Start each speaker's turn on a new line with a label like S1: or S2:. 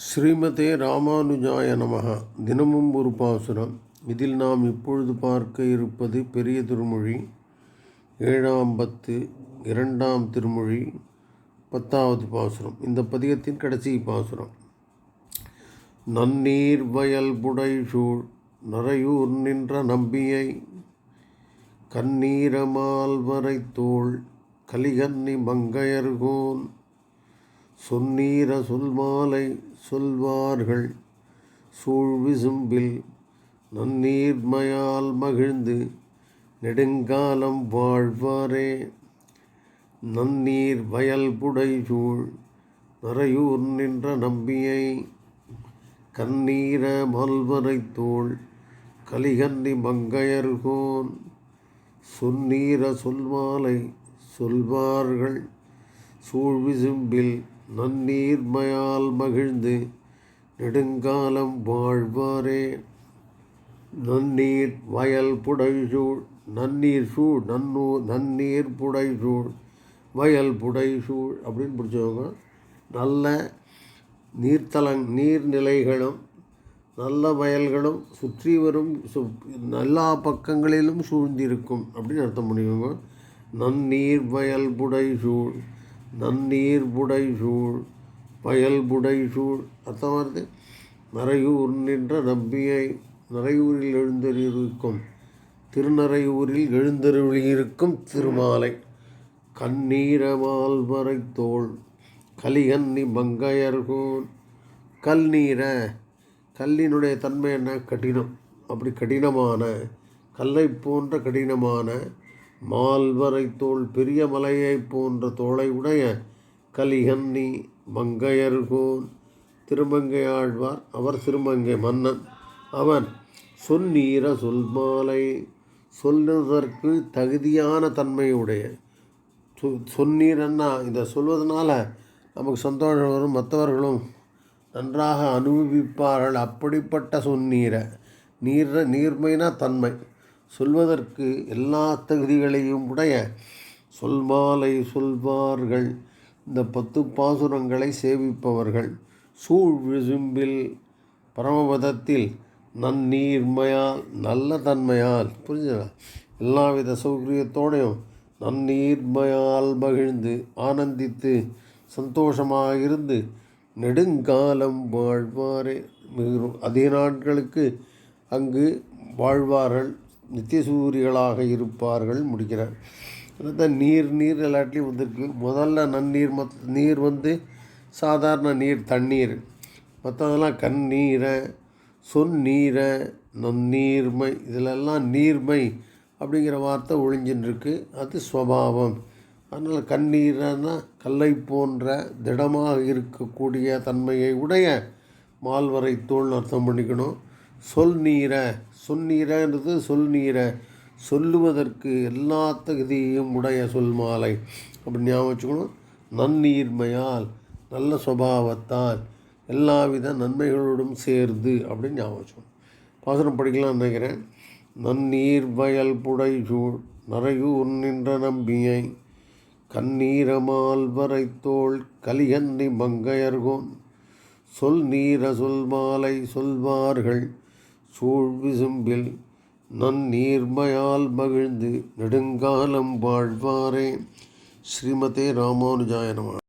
S1: ஸ்ரீமதே ராமானுஜாய நமக தினமும் ஒரு பாசுரம். இதில் நாம் இப்பொழுது பார்க்க இருப்பது பெரிய திருமொழி. ஏழாம் பத்து இரண்டாம் திருமொழி பத்தாவது பாசுரம். இந்த பதிகத்தின் கடைசி பாசுரம். நன்னீர் வயல் புடை சூழ் நரையூர் நின்ற நம்பியை கண்ணீரமால் வரை தோள் கலிகன்னி மங்கையர்கோன் சொன்னீர சொல்மாலை சொல்வார்கள். சூழ்விசும்பில் நன்னீர்மையால் மகிழ்ந்து நெடுங்காலம் வாழ்வாரே. நன்னீர் வயல் புடை சூழ் நரையூர் நின்ற நம்பியை கண்ணீர மல்வரை தோள் கலிகன்னி மங்கையர்கோன் சொன்னீர சொல்மாலை சொல்வார்கள். சூழ்விசும்பில் நன்னீர்மையால் மகிழ்ந்து நெடுங்காலம் வாழ்வாரே. நன்னீர் வயல் புடைசூழ் நன்னீர் சூழ் நன்னூ நன்னீர் புடைசூழ் வயல் புடைசூழ் அப்படின்னு பிடிச்சவங்க நல்ல நீர்த்தலங் நீர்நிலைகளும் நல்ல வயல்களும் சுற்றி வரும் சு எல்லா பக்கங்களிலும் சூழ்ந்திருக்கும் அப்படின்னு அர்த்தம் பண்ணிக்கோங்க. நன்னீர் வயல் புடைசூழ் நன்னீர் புடை சூழ் பயல் புடை சூழ் அர்த்தம் வருது மறையூர் நின்ற நம்பியை நரையூரில் எழுந்தருளிருக்கும் திருநறையூரில் எழுந்தருளியிருக்கும் திருமாலை கண்ணீரமால் வரை தோள் கலிகன்னி மங்கையர்கோன் கல் நீரை கல்லினுடைய தன்மை என்ன? கடினம். அப்படி கடினமான கல்லை போன்ற கடினமான மால்வரை தோல் பெரிய மலையைப் போன்ற தோளை உடைய கலிகன்னி மங்கையர்கோன் திருமங்கை ஆழ்வார். அவர் திருமங்கை மன்னன். அவன் சொன்னீர சொல்மாலை சொல்லுவதற்கு தகுதியான தன்மையுடைய. சொ சொன்னீரன்னா இதை சொல்வதனால நமக்கு சந்தோஷம் வரும் மற்றவர்களும் நன்றாக அனுபவிப்பார்கள். அப்படிப்பட்ட சொன்னீரை. நீர் நீர்மைனா தன்மை. சொல்வதற்கு எல்லா தகுதிகளையும் உடைய சொல்மாலை சொல்வார்கள். இந்த பத்து பாசுரங்களை சேவிப்பவர்கள். சூழ் விசும்பில் பரமபதத்தில் நன்னீர்மையால் நல்ல தன்மையால் புரிஞ்சுதா? எல்லாவித சௌகரியத்தோடையும் நன்னீர்மையால் மகிழ்ந்து ஆனந்தித்து சந்தோஷமாக இருந்து நெடுங்காலம் வாழ்வாரே. மிக அதிக நாட்களுக்கு அங்கு வாழ்வார்கள். நித்தியசூரிகளாக இருப்பார்கள் முடிக்கிறார் அதான் நீர் நீர் எல்லாட்லேயும் வந்திருக்கு. முதல்ல நன்னீர் மத் நீர் வந்து சாதாரண நீர் தண்ணீர். மற்றதெல்லாம் கண்ணீரை சொன்னீரை நன்னீர்மை இதிலெல்லாம் நீர்மை அப்படிங்கிற வார்த்தை ஒழிஞ்சின்னு அது ஸ்வபாவம். அதனால் கண்ணீரன்னா கல்லை போன்ற திடமாக இருக்கக்கூடிய தன்மையை உடைய மால்வரை தோல் அர்த்தம் பண்ணிக்கணும். சொல் நீரை சொன்னீரன்றது சொல் நீரை. சொல்லுவதற்கு எல்லா தகுதியையும் உடைய சொல் மாலை. அப்படி ஞாபகம் வச்சுக்கணும். நன்னீர்மையால் நல்ல சுபாவத்தால் எல்லாவித நன்மைகளோடும் சேர்ந்து அப்படின்னு ஞாபகம் வச்சுக்கணும். பாசனம் படிக்கலாம்னு நினைக்கிறேன். நன்னீர் வயல் புடை சூழ் நரையூர் நின்ற நம்பியை கண்ணீரமால் வரை தோள் கலிகன்னி மங்கையர்கோன். சொல் நீர சொல் மாலை சொல்வார்கள் சூழ் விசும்பில் நன்னீர்மையால் மகிழ்ந்து நெடுங்காலம் வாழ்வாரே. ஸ்ரீமதே ராமானுஜாய நம.